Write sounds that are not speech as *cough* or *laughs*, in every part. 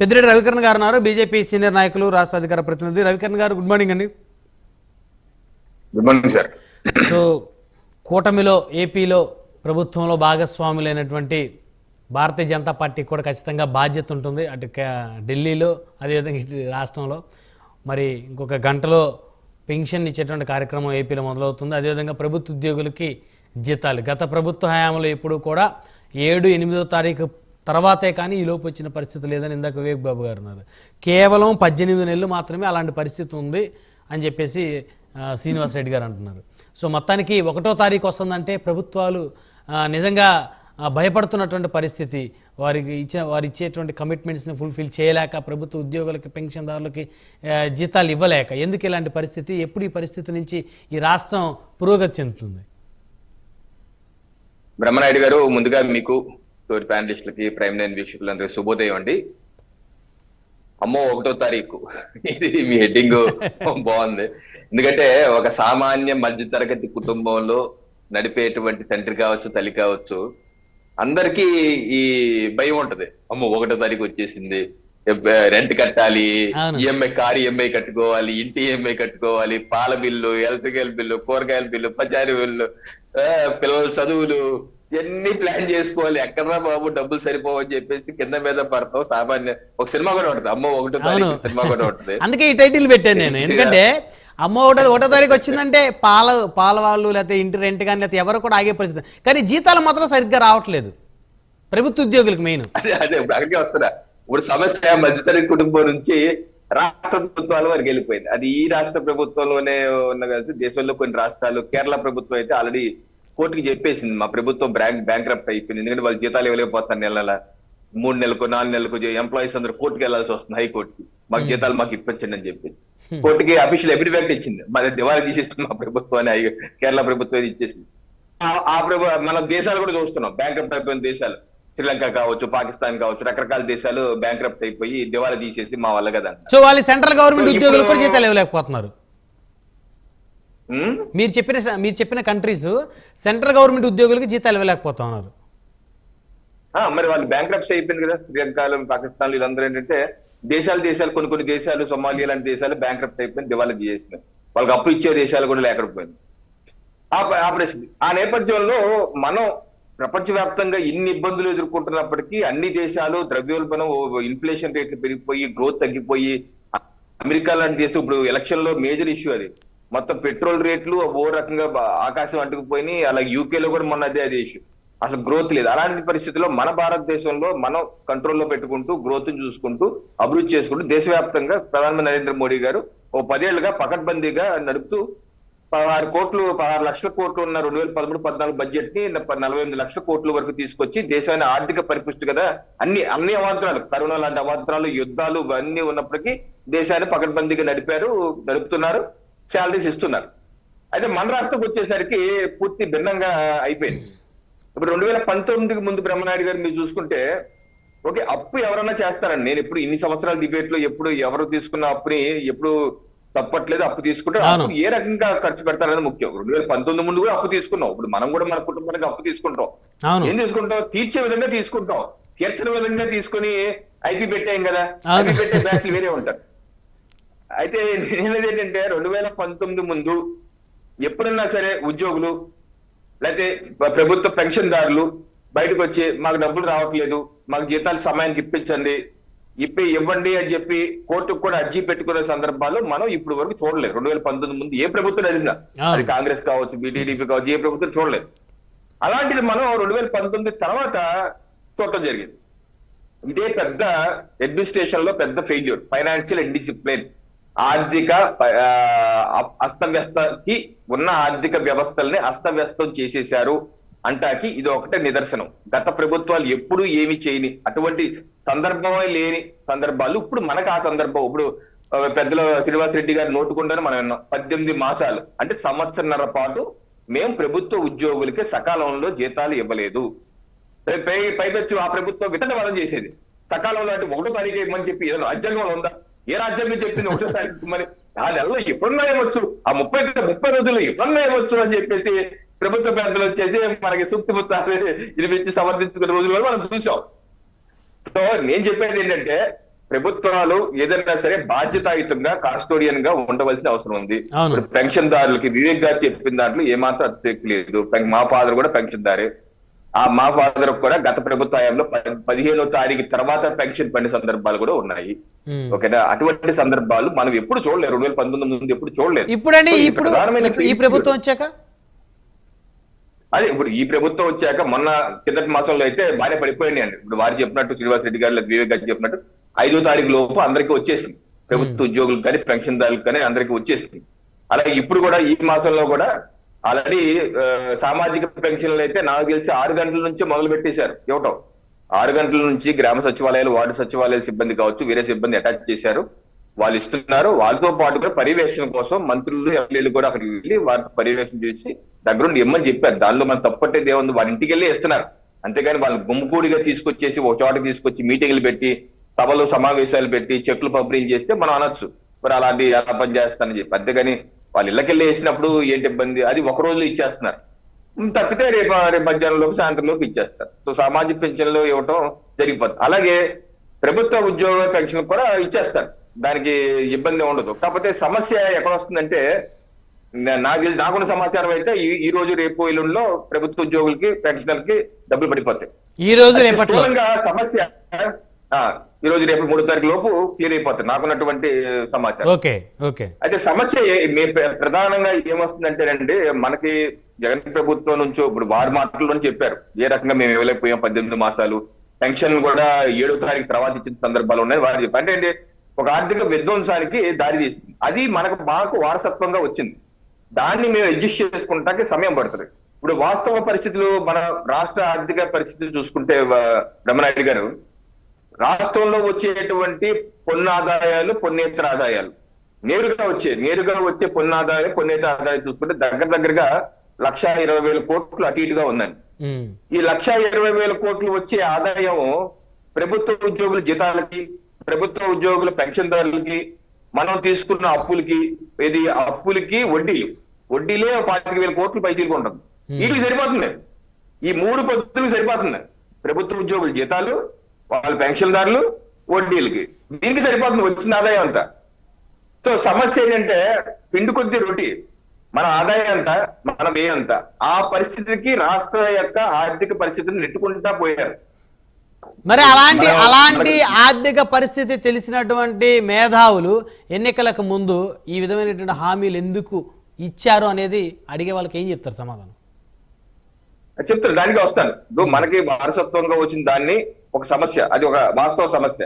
పెద్దిరెడ్డి రవికిరణ్ గారు ఉన్నారు BJP senior నాయకులు రాష్ట్ర అధికార ప్రతినిధి. రవికిరణ్ గారు గుడ్ మార్నింగ్ అండి. గుడ్ మార్నింగ్ సార్ సో కూటమిలో ఏపీలో ప్రభుత్వంలో భాగస్వాములైనటువంటి భారతీయ జనతా పార్టీకి కూడా ఖచ్చితంగా బాధ్యత ఉంటుంది. అటు ఢిల్లీలో అదేవిధంగా ఇటు రాష్ట్రంలో. మరి ఇంకొక గంటలో పెన్షన్ ఇచ్చేటువంటి కార్యక్రమం ఏపీలో మొదలవుతుంది. అదేవిధంగా ప్రభుత్వ ఉద్యోగులకి జీతాలు. గత ప్రభుత్వ హయాంలో ఎప్పుడు కూడా ఏడు ఎనిమిదో తారీఖు తర్వాతే కానీ ఈ లోపు వచ్చిన పరిస్థితి లేదని ఇందాక వివేక్ బాబు గారు అన్నారు. కేవలం పద్దెనిమిది నెలలు మాత్రమే అలాంటి పరిస్థితి ఉంది అని చెప్పేసి శ్రీనివాసరెడ్డి రెడ్డి గారు అంటున్నారు. సో మొత్తానికి ఒకటో తారీఖు వస్తుందంటే ప్రభుత్వాలు నిజంగా భయపడుతున్నటువంటి పరిస్థితి. వారికి ఇచ్చే వారు ఇచ్చేటువంటి కమిట్మెంట్స్ని ఫుల్ఫిల్ చేయలేక ప్రభుత్వ ఉద్యోగులకి పెన్షన్దారులకి జీతాలు ఇవ్వలేక ఎందుకు ఇలాంటి పరిస్థితి? ఎప్పుడు ఈ పరిస్థితి నుంచి ఈ రాష్ట్రం పురోగతి చెందుతుంది? బ్రహ్మనాయుడు గారు ముందుగా మీకు తోటి ప్యానలిస్టులకి ప్రైమ్ లైన్ వీక్షకులందరికీ శుభోదయం అండి. అమ్మో ఒకటో తారీఖు. ఇది మీ హెడ్డింగ్. బాగుంది. ఎందుకంటే ఒక సామాన్య మధ్యతరగతి కుటుంబంలో నడిపేటువంటి తండ్రి కావచ్చు తల్లి కావచ్చు అందరికీ ఈ భయం ఉంటది. అమ్మో ఒకటో తారీఖు వచ్చేసింది. రెంట్ కట్టాలి. ఈఎంఐ కారు ఈఎంఐ కట్టుకోవాలి ఇంటి ఈఎంఐ కట్టుకోవాలి పాల బిల్లు ఎలక్ట్రికల్ బిల్లు కూరగాయల బిల్లు పచారీ బిల్లు పిల్లల చదువులు ఇవన్నీ ప్లాన్ చేసుకోవాలి? ఎక్కడరా బాబు? డబ్బులు సరిపోవని చెప్పేసి కింద మీద పడతాం సామాన్య ఒక సినిమా కూడా ఉంటుంది. అమ్మో ఒకటో తారీఖు సినిమా కూడా ఉంటుంది. *laughs* అందుకే ఈ టైటిల్ పెట్టాను నేను. *laughs* ఎందుకంటే అమ్మ ఒకటో ఒకటో తారీఖు వచ్చిందంటే పాల పాల వాళ్ళు లేకపోతే ఇంటి రెంట్ కానీ లేకపోతే ఎవరు కూడా ఆగే పరిస్థితి. కానీ జీతాలు మాత్రం సరిగ్గా రావట్లేదు. ప్రభుత్వ ఉద్యోగులకు మెయిన్ అదే అదే ఇప్పుడు అక్కడికే వస్తున్నా. ఇప్పుడు సమస్య మధ్యతరగతి కుటుంబం నుంచి రాష్ట్ర ప్రభుత్వాల వరకు వెళ్ళిపోయింది. అది ఈ రాష్ట్ర ప్రభుత్వంలోనే ఉన్న కలిసి దేశంలో కొన్ని రాష్ట్రాలు కేరళ ప్రభుత్వం అయితే ఆల్రెడీ కోర్టుకి చెప్పేసింది మా ప్రభుత్వం బ్యాంక్ బ్యాంక్ అయిపోయింది. ఎందుకంటే వాళ్ళు జీతాలు ఇవ్వలేకపోతారు నెల నెల మూడు నెలలకు నాలుగు నెలలకు ఎంప్లాయీస్ అందరూ కోర్టుకి వెళ్ళాల్సి వస్తుంది హైకోర్టుకి. మాకు జీతాలు మాకు ఇప్పించండి అని చెప్పి కోర్టుకి అఫీషియల్ ఎఫిడవిట్ ఇచ్చింది. మరి దివాళీ తీసేస్తుంది మా ప్రభుత్వం కేరళ ప్రభుత్వం ఇచ్చేసింది. ఆ- ప్రభు మన దేశాలు కూడా చూస్తున్నాం. బ్యాంక్రప్ట్ అయిపోయిన దేశాలు. శ్రీలంక కావచ్చు పాకిస్తాన్ కావచ్చు రకరకాల దేశాలు బ్యాంక్రప్ట్ అయిపోయి దివాళా తీసేసి మా వల్ల కదా సో వాళ్ళు సెంట్రల్ గవర్నమెంట్ ఉద్యోగులు కూడా జీతాలు ఇవ్వలేకపోతున్నారు? మీరు చెప్పిన మీరు చెప్పిన కంట్రీస్ సెంట్రల్ గవర్నమెంట్ ఉద్యోగులకు జీతాలు ఇవ్వలేకపోతున్నారు ఆ, మరి వాళ్ళు బ్యాంక్రప్ట్ అయిపోయింది కదా. శ్రీలంకలో పాకిస్తాన్ వీళ్ళందరూ ఏంటంటే దేశాలు దేశాలు కొన్ని కొన్ని దేశాలు సొమాలియా లాంటి దేశాలు బ్యాంక్రప్ట్ అయిపోయింది దివాళా తీసేసినాయి. వాళ్ళకి అప్పు ఇచ్చే దేశాలు కూడా లేకపోయింది ఆ పరిస్థితి. ఆ నేపథ్యంలో మనం ప్రపంచవ్యాప్తంగా ఇన్ని ఇబ్బందులు ఎదుర్కొంటున్నప్పటికీ అన్ని దేశాలు ద్రవ్యోల్బణం ఇన్ఫ్లేషన్ రేట్లు పెరిగిపోయి గ్రోత్ తగ్గిపోయి అమెరికా లాంటి దేశం ఇప్పుడు ఎలక్షన్లో మేజర్ ఇష్యూ అది. మొత్తం పెట్రోల్ రేట్లు ఓ రకంగా ఆకాశం అంటుకుపోయినాయి. అలాగే యూకే లో కూడా మొన్న అదే అదే ఇష్యూ అసలు గ్రోత్ లేదు. అలాంటి పరిస్థితుల్లో మన భారతదేశంలో మనం కంట్రోల్లో పెట్టుకుంటూ గ్రోత్ చూసుకుంటూ అభివృద్ధి చేసుకుంటూ దేశవ్యాప్తంగా ప్రధానమంత్రి నరేంద్ర మోడీ గారు ఓ పదేళ్ళుగా పకడ్బందీగా నడుపుతూ పదహారు కోట్లు పదహారు లక్షల కోట్లు ఉన్న రెండు వేల పదమూడు పద్నాలుగు బడ్జెట్ని నలభై ఎనిమిది లక్షల కోట్ల వరకు తీసుకొచ్చి దేశాన్ని ఆర్థిక పరిపుష్టి కదా అన్ని అన్ని అవాంతరాలు కరోనా లాంటి అవాంతరాలు యుద్ధాలు అన్ని ఉన్నప్పటికీ దేశాన్ని పకడ్బందీగా నడిపారు నడుపుతున్నారు. శాలరీస్ ఇస్తున్నారు. అయితే మన రాష్ట్రం వచ్చేసరికి పూర్తి భిన్నంగా అయిపోయింది. ఇప్పుడు రెండు వేల పంతొమ్మిదికి ముందు బ్రహ్మనాయుడు గారు మీరు చూసుకుంటే ఓకే అప్పు ఎవరన్నా చేస్తారండి. నేను ఎప్పుడు ఇన్ని సంవత్సరాల డిబేట్లో ఎప్పుడు ఎవరు తీసుకున్న అప్పుని ఎప్పుడు తప్పట్లేదు అప్పు తీసుకుంటే. అప్పు ఏ రకంగా ఖర్చు పెడతారనేది ముఖ్యం. రెండు వేల పంతొమ్మిది ముందు కూడా అప్పు తీసుకున్నాం. ఇప్పుడు మనం కూడా మన కుటుంబానికి అప్పు తీసుకుంటాం. ఏం తీసుకుంటాం? తీర్చే విధంగా తీసుకుంటాం. తీర్చిన విధంగా తీసుకుని ఐపీ పెట్టాం కదా. ఐపీ పెట్టే బ్యాంకులు వేరే ఉంటారు. అయితే నేనేది ఏంటంటే రెండు వేల పంతొమ్మిది ముందు ఎప్పుడన్నా సరే ఉద్యోగులు లేకపోతే ప్రభుత్వ పెన్షన్దారులు బయటకు వచ్చి మాకు డబ్బులు రావట్లేదు మాకు జీతాలు సమయానికి ఇప్పించండి ఇప్పి ఇవ్వండి అని చెప్పి కోర్టుకు కూడా అర్జీ పెట్టుకునే సందర్భాలు మనం ఇప్పుడు వరకు చూడలేదు. రెండు వేల పంతొమ్మిది ముందు ఏ ప్రభుత్వం అడిగినా. అది కాంగ్రెస్ కావచ్చు బీటీడీపీ కావచ్చు ఏ ప్రభుత్వం చూడలేదు. అలాంటిది మనం రెండు వేల పంతొమ్మిది తర్వాత చూడటం జరిగింది. ఇదే పెద్ద అడ్మినిస్ట్రేషన్లో పెద్ద ఫెయిల్యూర్ ఫైనాన్షియల్ ఇండిసిప్లిన్. ఆర్థిక ఆ, అస్తవ్యస్తకి ఉన్న ఆర్థిక వ్యవస్థల్ని అస్తవ్యస్తం చేసేశారు అంటాకి ఇది ఒకటే నిదర్శనం. గత ప్రభుత్వాలు ఎప్పుడు ఏమి చేయని అటువంటి సందర్భమే లేని సందర్భాలు ఇప్పుడు మనకు ఆ సందర్భం. ఇప్పుడు పెద్దల శ్రీనివాస్ రెడ్డి గారు నోటుకుంటారని మనం విన్నాం. పద్దెనిమిది మాసాలు. అంటే సంవత్సరన్నర పాటు మేము ప్రభుత్వ ఉద్యోగులకి సకాలంలో జీతాలు ఇవ్వలేదు. పై- పైపెచ్చు ఆ ప్రభుత్వం వితండవాదం చేసేది. సకాలంలో అంటే ఒకటో తారీఖు ఇవ్వమని చెప్పి ఏదైనా రాజ్యాంగంలో ఉందా? ఏ రాజ్యాంగం చెప్పింది ఒకటో తారీఖు మరి ఆ నెలలో ఎప్పుడన్నా ఇవ్వచ్చు ఆ ముప్పై ముప్పై రోజుల్లో ఎప్పుడన్నా ఇవ్వచ్చు అని చెప్పేసి ప్రభుత్వ పెద్దలు వచ్చేసి మనకి సూక్తి ముత్తాలు వినిపించి సమర్థించుకునే రోజులు కూడా మనం చూసాం. సో నేను చెప్పేది ఏంటంటే ప్రభుత్వాలు ఏదైనా సరే బాధ్యతాయుతంగా కాస్టోడియన్గా ఉండవలసిన అవసరం ఉంది. పెన్షన్ దారులకి వివేక్ గారు చెప్పిన దాంట్లో ఏమాత్రం అతిశక్తి లేదు. మా ఫాదర్ కూడా పెన్షన్ దారే ఆ మా ఫాదర్ కూడా గత ప్రభుత్వ హయాంలో పదిహేనో తారీఖు తర్వాత పెన్షన్ పడిన సందర్భాలు కూడా ఉన్నాయి. ఓకేనా? అటువంటి సందర్భాలు మనం ఎప్పుడు చూడలేదు. రెండు వేల పంతొమ్మిది ముందు ఎప్పుడు చూడలేదు. ఇప్పుడండి ఇప్పుడు ఈ ప్రభుత్వం వచ్చాక? అదే ఇప్పుడు ఈ ప్రభుత్వం వచ్చాక మొన్న కిందటి మాసంలో అయితే బాగానే పడిపోయింది అండి. ఇప్పుడు వారు చెప్పినట్టు శ్రీనివాస్ రెడ్డి గారు వివేక్ గారు చెప్పినట్టు ఐదో తారీఖు లోపు అందరికీ వచ్చేసింది. ప్రభుత్వ ఉద్యోగులకు కానీ పెన్షన్దారులకు కానీ అందరికీ వచ్చేసింది. అలాగే ఇప్పుడు కూడా ఈ మాసంలో కూడా ఆల్రెడీ సామాజిక పెన్షన్లు అయితే నాకు తెలిసి ఆరు గంటల నుంచి మొదలు పెట్టేశారు ఇవ్వటం. ఆరు గంటల నుంచి గ్రామ సచివాలయాలు వార్డు సచివాలయాల సిబ్బంది కావచ్చు వేరే సిబ్బంది అటాచ్ చేశారు. వాళ్ళు ఇస్తున్నారు. వాళ్ళతో పాటు కూడా పర్యవేక్షణ కోసం మంత్రులు ఎమ్మెల్యేలు కూడా అక్కడికి వెళ్ళి వారితో పర్యవేక్షణ చేసి దగ్గరుండి ఇమ్మని చెప్పారు. దానిలో మనం తప్పట్టేది ఏముంది వాళ్ళ ఇంటికి వెళ్ళి ఇస్తున్నారు అంతేగాని వాళ్ళు గుమ్ముకూడిగా తీసుకొచ్చేసి ఒక చోట తీసుకొచ్చి మీటింగ్లు పెట్టి సభలు సమావేశాలు పెట్టి చెట్లు పంపిణీ చేస్తే మనం అనొచ్చు. మరి అలాంటి ఎలా పని చేస్తానని చెప్పి. అంతేగాని వాళ్ళు ఇళ్ళకెళ్ళి వేసినప్పుడు ఏంటి ఇబ్బంది? అది ఒక రోజులో ఇచ్చేస్తున్నారు. తప్పితే రేపు రేపు మధ్యాహ్నంలోపు సాయంత్రంలోపు ఇచ్చేస్తారు. సో సామాజిక పెన్షన్లు ఇవ్వటం జరిగిపోతుంది. అలాగే ప్రభుత్వ ఉద్యోగ పెన్షన్ కూడా ఇచ్చేస్తారు. దానికి ఇబ్బంది ఉండదు. కాకపోతే సమస్య ఎక్కడ వస్తుందంటే నాకు నాకున్న సమాచారం అయితే ఈ రోజు రేపు ఎల్లుండిలో ప్రభుత్వ ఉద్యోగులకి పెన్షనర్కి డబ్బులు పడిపోతాయి. ఈ రోజు సమస్య ఈ రోజు రేపు మూడో తారీఖు లోపు క్లియర్ అయిపోతుంది నాకున్నటువంటి సమాచారం. Okay okay. అయితే సమస్య ప్రధానంగా ఏమొస్తుందంటేనండి మనకి జగన్ ప్రభుత్వం నుంచి ఇప్పుడు వారి మాటల్లో చెప్పారు. ఏ రకంగా మేము ఇవ్వలేకపోయాం పద్దెనిమిది మాసాలు. పెన్షన్ కూడా ఏడో తారీఖు తర్వాత ఇచ్చిన సందర్భాలు ఉన్నాయి వారు చెప్పారు. అంటే ఒక ఆర్థిక విధ్వంసానికి దారి తీస్తుంది అది మనకు మాకు వారసత్వంగా వచ్చింది. దాన్ని మేము అడ్జస్ట్ చేసుకుంటానికి సమయం పడుతుంది. ఇప్పుడు వాస్తవ పరిస్థితులు మన రాష్ట్ర ఆర్థిక పరిస్థితులు చూసుకుంటే బ్రహ్మనాయుడు గారు రాష్ట్రంలో వచ్చేటువంటి పన్ను ఆదాయాలు పొన్నేతర ఆదాయాలు నేరుగా వచ్చే నేరుగా వచ్చే పన్ను ఆదాయాలు పొన్నేతర ఆదాయాలు చూసుకుంటే దగ్గర దగ్గరగా లక్ష ఇరవై వేల కోట్లు అటు ఇటుగా ఉందండి. ఈ లక్ష ఇరవై వేల కోట్లు వచ్చే ఆదాయం ప్రభుత్వ ఉద్యోగుల జీతాలకి ప్రభుత్వ ఉద్యోగుల పెన్షన్దారులకి మనం తీసుకున్న అప్పులకి ఇది అప్పులకి వడ్డీలు. వడ్డీలే ఒక పాతిక వేల కోట్లు పైచీలకు ఉంటుంది. వీటికి సరిపోతుంది. ఈ మూడు పద్ధతులకు సరిపోతుంది. ప్రభుత్వ ఉద్యోగుల జీతాలు వాళ్ళ పెన్షన్దారులు వడ్డీలకి. దీనికి సరిపోతుంది వచ్చిన ఆదాయం అంతా. సో సమస్య ఏంటంటే పిండి కొద్ది రొట్టి మన ఆదాయం ఎంత మన వ్యయం ఎంత ఆ పరిస్థితికి రాష్ట్ర యొక్క ఆర్థిక పరిస్థితిని నెట్టుకుంటా పోయారు. మరి అలాంటి అలాంటి ఆర్థిక పరిస్థితి తెలిసినటువంటి మేధావులు ఎన్నికలకు ముందు ఈ విధమైనటువంటి హామీలు ఎందుకు ఇచ్చారు అనేది అడిగే వాళ్ళకి ఏం చెప్తారు సమాధానం? చెప్తాను దానికి వస్తాను. మనకి వారసత్వంగా వచ్చిన దాన్ని ఒక సమస్య. అది ఒక వాస్తవ సమస్య.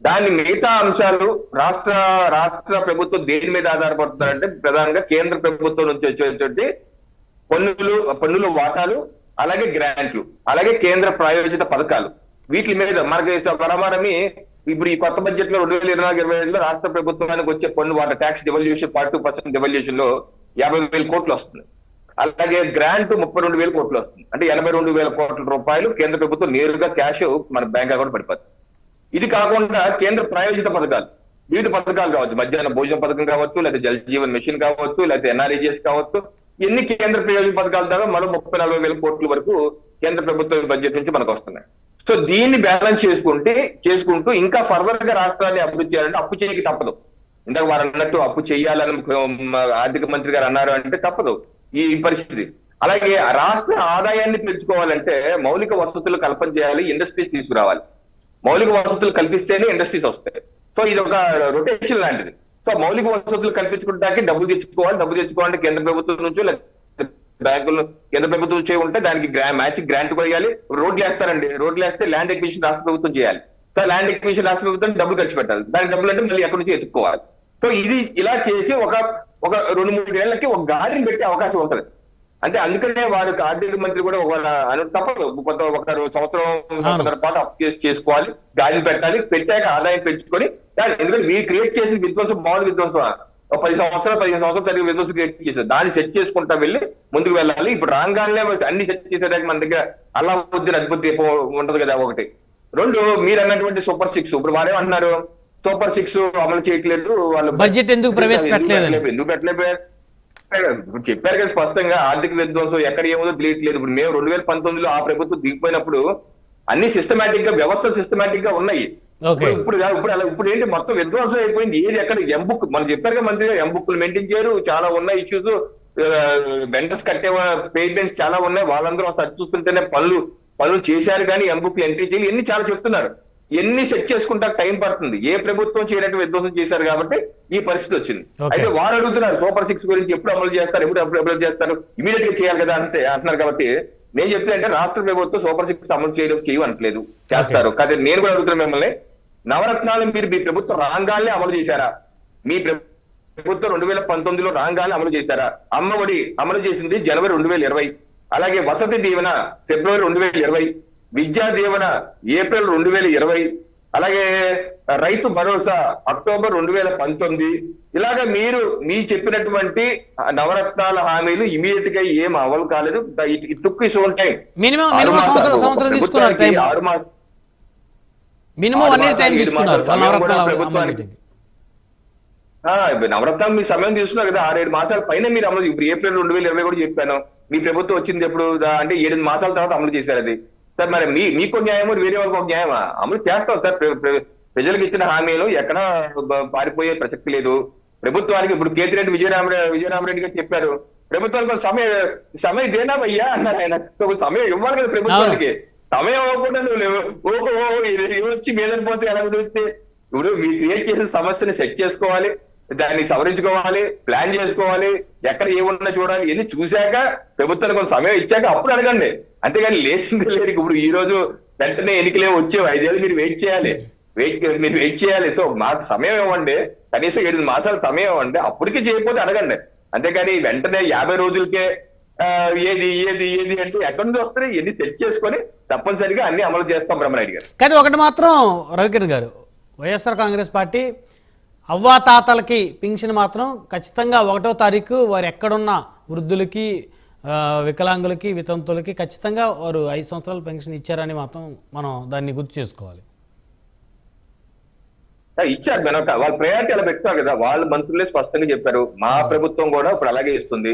దాన్ని మిగతా అంశాలు రాష్ట్ర రాష్ట్ర ప్రభుత్వం దేని మీద ఆధారపడుతున్నారంటే ప్రధానంగా కేంద్ర ప్రభుత్వం నుంచి వచ్చేటువంటి పన్నులు పన్నుల వాటాలు అలాగే గ్రాంట్లు అలాగే కేంద్ర ప్రాయోజిత పథకాలు. వీటి మీద మనకి పరమారమి ఇప్పుడు ఈ కొత్త బడ్జెట్లో రెండు వేల ఇరవై నాలుగు ఇరవై ఐదులో రాష్ట్ర ప్రభుత్వానికి వచ్చే పన్ను వాటా tax devolution part two percent డివల్యూషన్లో యాభై వేల కోట్లు వస్తుంది అలాగే గ్రాంట్ ముప్పై రెండు వేల కోట్లు వస్తుంది. అంటే ఎనభై రెండు వేల కోట్ల రూపాయలు కేంద్ర ప్రభుత్వం నేరుగా క్యాష్ మన బ్యాంక్ అకౌంట్ పడిపోతుంది ఇది కాకుండా కేంద్ర ప్రాయోజిత పథకాలు. వివిధ పథకాలు కావచ్చు. మధ్యాహ్న భోజన పథకం కావచ్చు లేదా జల్ జీవన్ మిషన్ కావచ్చు లేకపోతే ఎన్ఆర్ఈజిఎస్ కావచ్చు. ఎన్ని కేంద్ర ప్రయోజన పథకాల ద్వారా మరో ముప్పై నలభై వేల కోట్ల వరకు కేంద్ర ప్రభుత్వ బడ్జెట్ నుంచి మనకు వస్తున్నాయి. సో దీన్ని బ్యాలెన్స్ చేసుకుంటే చేసుకుంటూ ఇంకా ఫర్దర్గా రాష్ట్రాన్ని అభివృద్ధి చేయాలంటే అప్పు చేయక తప్పదు. ఇందాక వారు అన్నట్టు అప్పు చేయాలని ఆర్థిక మంత్రి గారు అన్నారు అంటే తప్పదు. ఈ పరిస్థితి. అలాగే రాష్ట్ర ఆదాయాన్ని పెంచుకోవాలంటే మౌలిక వసతులు కల్పన చేయాలి ఇండస్ట్రీస్ తీసుకురావాలి. మౌలిక వసతులు కల్పిస్తేనే ఇండస్ట్రీస్ వస్తాయి. సో ఇది ఒక రొటేషన్ లాంటిది. సో మౌలిక వసతులు కల్పించుకుంటానికి డబ్బులు తెచ్చుకోవాలి డబ్బులు తెచ్చుకోవాలంటే కేంద్ర ప్రభుత్వం నుంచి బ్యాంకులు కేంద్ర ప్రభుత్వం నుంచి ఉంటే దానికి మ్యాచ్ మ్యాచింగ్ గ్రాంట్ కూడా ఇవ్వాలి. రోడ్లు వేస్తారండి. రోడ్లు వేస్తే ల్యాండ్ ఎక్విజిషన్ రాష్ట్ర ప్రభుత్వం చేయాలి. సో ల్యాండ్ ఎక్విజిషన్ రాష్ట్ర ప్రభుత్వం డబ్బులు ఖర్చు పెట్టాలి. దానికి డబ్బులు అంటే మళ్ళీ ఎక్కడి నుంచి ఎత్తుకోవాలి సో ఇది ఇలా చేసి ఒక ఒక రెండు మూడు ఏళ్ళకి ఒక గాడిని పెట్టే అవకాశం ఉంటది. అంటే అందుకనే వారికి ఆర్థిక మంత్రి కూడా ఒక అను తప్పదు. కొంత ఒక సంవత్సరం సంవత్సరం పాటు చేసి చేసుకోవాలి. గాలిని పెట్టాలి. పెట్టాక ఆదాయం పెంచుకొని కానీ ఎందుకంటే మీరు క్రియేట్ చేసిన విధ్వంసం మామూలు విధ్వంసం ఒక పది సంవత్సరాలు పదిహేను సంవత్సరాలు జరిగే విధ్వంసం క్రియేట్ చేశారు దాన్ని సెట్ చేసుకుంటా వెళ్ళి ముందుకు వెళ్ళాలి. ఇప్పుడు రాగానే అన్ని సెట్ చేసేదానికి మన దగ్గర అల్లా బుద్ధి అద్భుతి ఉంటది కదా ఒకటి. రెండు మీరు అన్నటువంటి సూపర్ సిక్స్. ఇప్పుడు వారేమంటున్నారు సూపర్ సిక్స్ అమలు చేయట్లేదు వాళ్ళు బడ్జెట్ ఎందుకు? ఎందుకు పెట్టలేదు? చెప్పారు కదా స్పష్టంగా ఆర్థిక విధ్వంసం ఎక్కడ ఏముందో తెలియట్లేదు. ఇప్పుడు మేము రెండు వేల పంతొమ్మిదిలో ఆ ప్రభుత్వం దిగిపోయినప్పుడు అన్ని సిస్టమేటిక్గా వ్యవస్థలు సిస్టమేటిక్గా ఉన్నాయి ఇప్పుడు ఇప్పుడు అలా ఇప్పుడు ఏంటి మొత్తం విధ్వంసం అయిపోయింది. ఏది ఎక్కడ? ఎంబుక్ మనం చెప్పారు కదా మంత్రి ఎంబుక్లు మెయింటైన్ చేయరు. చాలా ఉన్నాయి ఇష్యూస్ వెంటర్స్ కట్టే పేమెంట్స్ చాలా ఉన్నాయి. వాళ్ళందరూ ఒకసారి చూస్తుంటేనే పనులు పనులు చేశారు కానీ ఎంబుక్లు ఎంట్రీ చేయాలి ఎన్ని చాలా చెప్తున్నారు. ఎన్ని సెట్ చేసుకుంటా టైం పడుతుంది? ఏ ప్రభుత్వం చేయనట్టు విధ్వంసం చేశారు కాబట్టి ఈ పరిస్థితి వచ్చింది. అయితే వారు అడుగుతున్నారు సూపర్ సిక్స్ గురించి ఎప్పుడు అమలు చేస్తారు ఎప్పుడు ఎప్పుడు అమలు చేస్తారు? ఇమీడియట్గా చేయాలి కదా అంటే అంటున్నారు కాబట్టి నేను చెప్తే అంటే రాష్ట్ర ప్రభుత్వం సూపర్ సిక్స్ అమలు చేయడం చేయవట్లేదు చేస్తారు. కానీ నేను కూడా అడుగుతున్నాను మిమ్మల్ని నవరత్నాలు మీరు మీ ప్రభుత్వం రాగానే అమలు చేశారా? మీ ప్రభు- ప్రభుత్వం రెండు వేల పంతొమ్మిదిలో రాగానే అమలు చేశారా? అమ్మఒడి అమలు చేసింది జనవరి రెండు వేల ఇరవై. అలాగే వసతి దీవెన ఫిబ్రవరి రెండు వేల ఇరవై. విద్యా దీవెన ఏప్రిల్ రెండు వేల ఇరవై అలాగే రైతు భరోసా అక్టోబర్ రెండు వేల పంతొమ్మిది ఇలాగ మీరు మీ చెప్పినటువంటి నవరత్నాల హామీలు ఇమీడియట్గా ఏం అమలు కాలేదు. It took its own time minimum ఆరు మాసాలు. నవరత్నం మీ సమయం తీసుకున్నారు కదా ఆరేడు మాసాల పైన మీరు అమలు ఇప్పుడు ఏప్రిల్ రెండు వేల ఇరవై కూడా చెప్పాను. మీ ప్రభుత్వం వచ్చింది ఎప్పుడు? అంటే ఏడు మాసాల తర్వాత అమలు చేశారు అది. సార్ మరి మీ మీకు న్యాయమో వేరే వాళ్ళకి ఒక న్యాయమా? అమలు చేస్తాం సార్. ప్ర- ప్ర- ప్రజలకు ఇచ్చిన హామీలు ఎక్కడ పారిపోయే ప్రసక్తి లేదు. ప్రభుత్వానికి ఇప్పుడు కేతిరెడ్డి విజయరామరెడ్డి విజయరామరెడ్డి గారు చెప్పారు. ప్రభుత్వానికి సమయం సమయం దేనా అయ్యా అన్నారు ఆయన. సమయం ఇవ్వాలి కదా ప్రభుత్వానికి. సమయం అవ్వకుండా నువ్వు ఇది ఇది వచ్చి మీద పోతే ఎలా కుదిరితే? ఇప్పుడు మీరు క్రియేట్ చేసిన సమస్యని సెట్ చేసుకోవాలి. దాన్ని సవరించుకోవాలి. ప్లాన్ చేసుకోవాలి. ఎక్కడ ఏమున్నా చూడాలి. ఇవన్నీ చూశాక ప్రభుత్వానికి కొంత సమయం ఇచ్చాక అప్పుడు అడగండి. అంతేగాని లేచింది లేదు ఇప్పుడు ఈ రోజు వెంటనే ఎన్నికలే వచ్చేవి. ఐదేళ్ళు మీరు వెయిట్ చేయాలి. వెయిట్ మీరు వెయిట్ చేయాలి. సో మాకు సమయం ఇవ్వండి. కనీసం ఎనిమిది మాసాల సమయం ఇవ్వండి. అప్పటికి చేయకపోతే అడగండి. అంతేకాని వెంటనే యాభై రోజులకే ఏది ఏది ఏది అంటే ఎక్కడి నుంచి వస్తే ఎన్ని సెట్ చేసుకొని తప్పనిసరిగా అన్ని అమలు చేస్తాం బ్రహ్మనాయుడు గారు. కానీ ఒకటి మాత్రం Ravikiran garu YSR Congress party అవ్వాతాతలకి పింఛన్ మాత్రం ఖచ్చితంగా ఒకటో తారీఖు వారు ఎక్కడున్న వృద్ధులకి వికలాంగులకి వితంతులకి ఖచ్చితంగా వారు ఐదు సంవత్సరాల పెన్షన్ ఇచ్చారని మాత్రం మనం దాన్ని గుర్తు చేసుకోవాలి. ఇచ్చారు మనం వాళ్ళ ప్రయారిటీ అలా పెట్టారు కదా. వాళ్ళ మంత్రులే స్పష్టంగా చెప్పారు. మా ప్రభుత్వం కూడా ఇప్పుడు అలాగే ఇస్తుంది.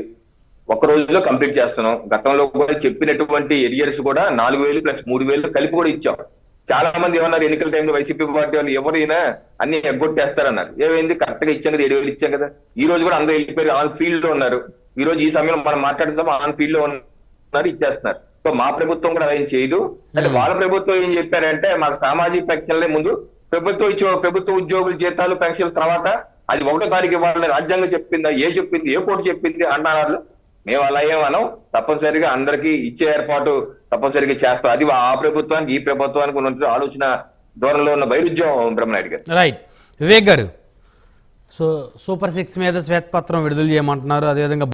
ఒక రోజులో కంప్లీట్ చేస్తున్నాం. గతంలో కూడా చెప్పినటువంటి ఎరియర్స్ కూడా నాలుగు వేలు ప్లస్ మూడు వేలు కలిపి కూడా ఇచ్చాం. చాలా మంది ఏమన్నారు? ఎన్నికల టైంలో వైసీపీ పార్టీ వాళ్ళు ఎవరైనా అన్ని ఎగ్గొట్టేస్తారన్నారు. ఏమైంది? కరెక్ట్గా ఇచ్చాం కదా ఏడు వేలు ఇచ్చాం కదా. ఈ రోజు కూడా అందరూ వెళ్ళిపోయి ఆన్ ఫీల్డ్లో ఉన్నారు. ఈ రోజు ఈ సమయంలో మనం మాట్లాడుతాం ఆన్ ఫీల్డ్లో ఉన్నారు ఇచ్చేస్తున్నారు. సో మా ప్రభుత్వం కూడా ఏం చేయదు. అంటే వాళ్ళ ప్రభుత్వం ఏం చెప్పారంటే మాకు సామాజిక పెన్షన్లే ముందు ప్రభుత్వం ఇచ్చే ప్రభుత్వ ఉద్యోగుల జీతాలు పెన్షన్ తర్వాత అది ఒకటో తారీఖు ఇవ్వాలని రాజ్యాంగం చెప్పిందా? ఏ చెప్పింది? ఏ కోర్టు చెప్పింది? అన్నారు మేము అలా ఏమనం తప్పనిసరిగా అందరికీ ఇచ్చే ఏర్పాటు తప్పనిసరిగా చేస్తాం. అది ఆ ప్రభుత్వానికి ఈ ప్రభుత్వానికి ఉన్న ఆలోచన ధోరణిలో ఉన్న వైరుధ్యం బ్రహ్మనాయుడు గారు. రైట్. వివేక్ గారు. సో సూపర్ సిక్స్ మీద శ్వేతపత్రం విడుదల చేయమంటున్నారు. అదేవిధంగా